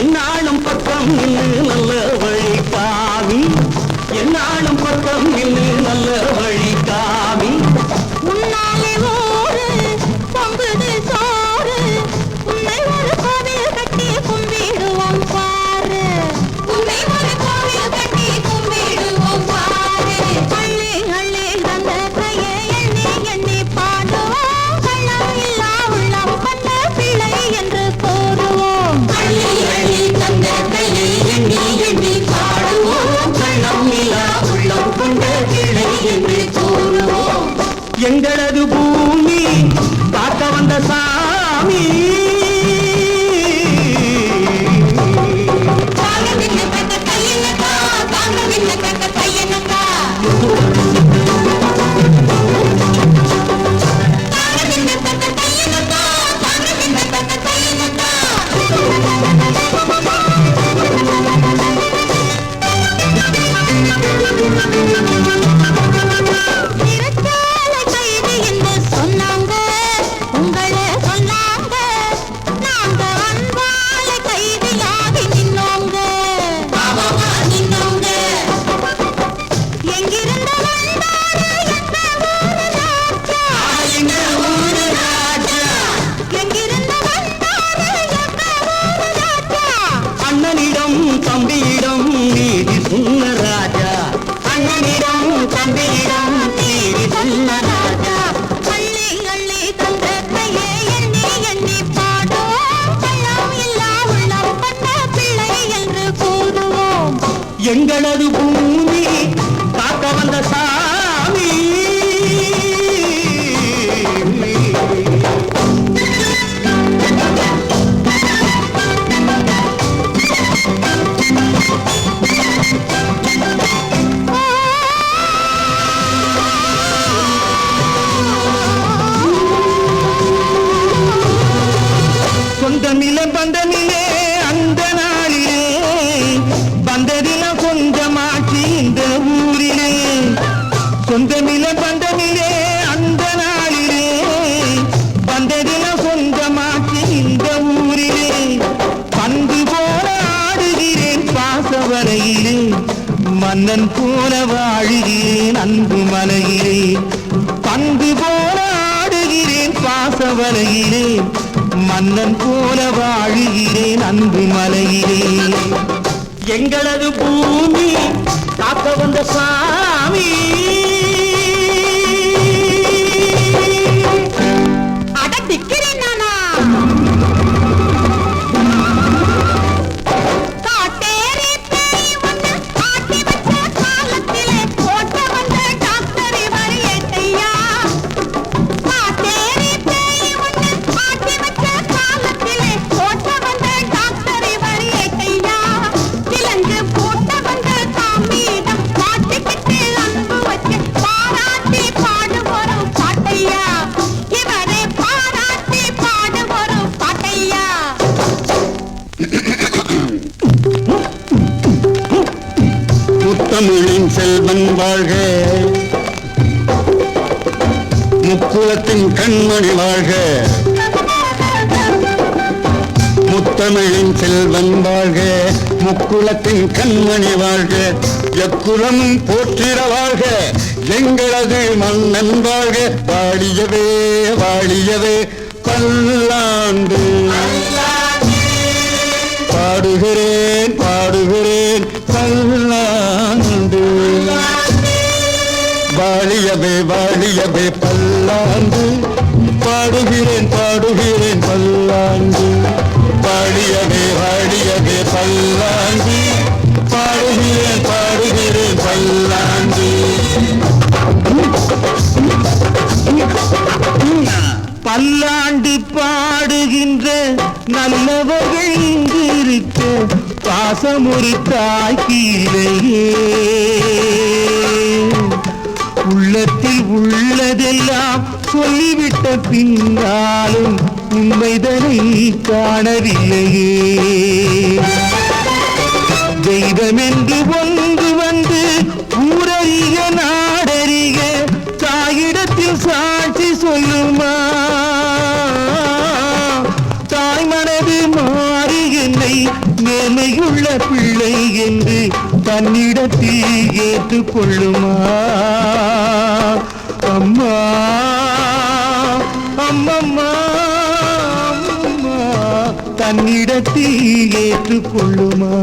என்னாலும் பக்கம் நின்று எங்களது பூமி காக்க வந்த சாமி. சொந்தமில்ல பந்தமில்லே அந்த சொந்தமில பந்தமிலே அந்த நாளிலே வந்ததில சொந்தமாக்கி இந்த ஊரிலே. பந்து போல ஆடுகிறேன் பாசவரையிலே மன்னன் போல வாழுகிறேன் அன்பு மலையிலே. பந்து போல ஆடுகிறேன் பாசவரையிலே மன்னன் போல வாழுகிறேன் அன்பு மலையிலே. எங்களது பூமி காக்க வந்த சாமி. செல்வன் வாழ்க. முக்குலத்தின் கண்மணி வாழ்க. முத்தமிழின் செல்வன் வாழ்க. முக்குலத்தின் கண்மணி வாழ்க. எக்குலமும் போற்றிட வாழ்க. எங்களது மன்னன் வாழ்க. வாழியவே வாழியவே பல்லாண்டு பாடுகிறேன் பாடுகிறேன் பல்ல வாழியவே வாழியவே பல்லாண்டு. பாடுகிறேன் பாடுகிறேன் பல்லாண்டு. வாழியவே வாழியவே பல்லாண்டு. பாடுகிறேன் பாடுகிறேன் பல்லாண்டு. பல்லாண்டு பாடுகின்ற நல்லவர்கள் இங்கு இருக்க பாசமொரு தாய்க்கிலேயே உள்ளத்தில் உள்ளதெல்லாம் சொல்லிவிட்ட பின்னாலும் உண்மைதனை காணவில்லையே. தெய்வம் என்று ஒன்று வந்து ஊரறிய நாடறிய தாயிடத்தில் சாட்சி சொல்லுமா? தாய் மனது மா பிள்ளை என்னை மேலையுள்ள பிள்ளை என்று தன்னிடத்தில் ஏற்றுக்கொள்ளுமா? அம்மா அம்மம்மா தன்னிடத்தில் ஏற்றுக்கொள்ளுமா?